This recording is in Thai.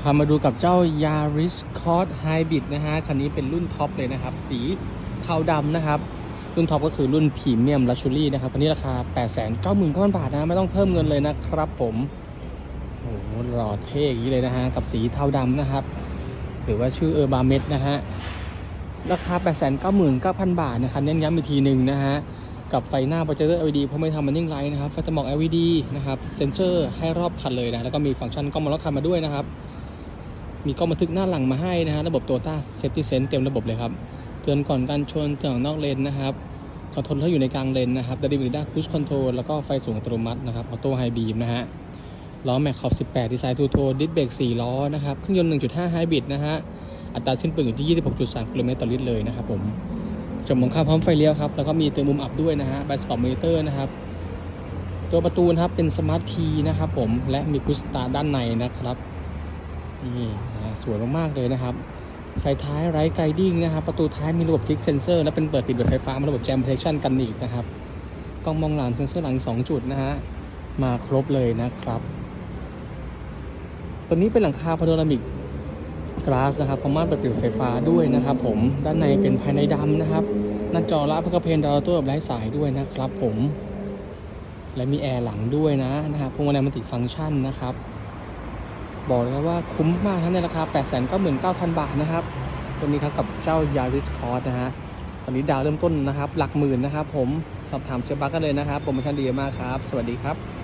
พามาดูกับเจ้า Yaris Cross Hybrid นะฮะ คันนี้เป็นรุ่นท็อปเลยนะครับ สีเทาดำนะครับ รุ่นท็อปก็คือรุ่นพรีเมียมลักชัวรี่นะครับ คันนี้ราคา 8 9 9 0 0 0 บาทนะ ไม่ต้องเพิ่มเงินเลยนะครับผม โอ้โหหล่อเท่อย่างนี้เลยนะฮะ กับสีเทาดำนะครับ หรือว่าชื่อเออร์บาเมดนะฮะ ราคา 899,000 บาทนะครับ เน้นย้ำอีกทีหนึ่งนะฮะ กับไฟหน้าโปรเจคเตอร์ LED เพราะไม่ทำมันนิ่งไลท์นะครับ ไฟสมอง LED นะครับ เซนเซอร์ให้รอบคันเลยนะ แล้วก็มีฟังก์ชันกล้องมองรอบคันมาด้วยนะครับ มีกล้องบันทึกหน้าหลังมาให้นะฮะระบบตัวต้าเซฟตี้เซนเต็มระบบเลยครับ เตือนก่อนการชนเตือนนอกเลนนะครับคอนโทรลถ้าอยู่ในกลางเลนนะครับดับเบิลด้าคูชคอนโทรลแล้วก็ไฟสูงอัตโนมัตินะครับออโต้ไฮบีมนะฮะล้อแม็กขอบ 18 ดีไซน์ทูโทดิสเบรก4ล้อนะครับเครื่องยนต์ 1.5 ไฮบริดนะฮะอัตราสิ้นเปลืองอยู่ที่ 26.3 กิโลเมตรต่อลิตรเลยนะครับผมจมมองข้าพร้อมไฟเลี้ยวครับ แล้วก็มีเตือนมุมอับด้วยนะฮะไบสปอร์ตมอนิเตอร์นะครับ ตัวประตูนะครับเป็นสมาร์ทคีย์นะครับผม และมีพุชสตาร์ด้านในนะครับ นี่นะสวยมากๆเลยนะครับ ไฟท้ายไร้ไกดิ้งนะครับ ประตูท้ายมีระบบคลิกเซนเซอร์ และเป็นเปิดปิดแบบไฟฟ้ามีระบบแจม protection กันอีกนะครับ กล้องมองหลังเซนเซอร์หลัง 2 จุดนะฮะ มาครบเลยนะครับตัวนี้เป็นหลังคาพาโนรามิกกลาสนะครับพมมาเปิดปิดไฟฟ้าด้วยนะครับ ผมด้านในเป็นภายในดำนะครับ หน้าจอรับพกเพนดาวตัวแบบไร้สายด้วยนะครับ ผม และมีแอร์หลังด้วยนะนะครับพวงมาลัยมันติฟังก์ชันนะครับ บอกเลยครับว่าคุ้มมากทั้งในราคา 899,000 บาทนะครับ ตัวนี้ครับกับเจ้ายาริสคอร์สนะฮะ ตอนนี้ดาวเริ่มต้นนะครับ หลักหมื่นนะครับผม สอบถามเซฟบักกันเลยนะครับ โปรโมชั่นดีมากครับ สวัสดีครับ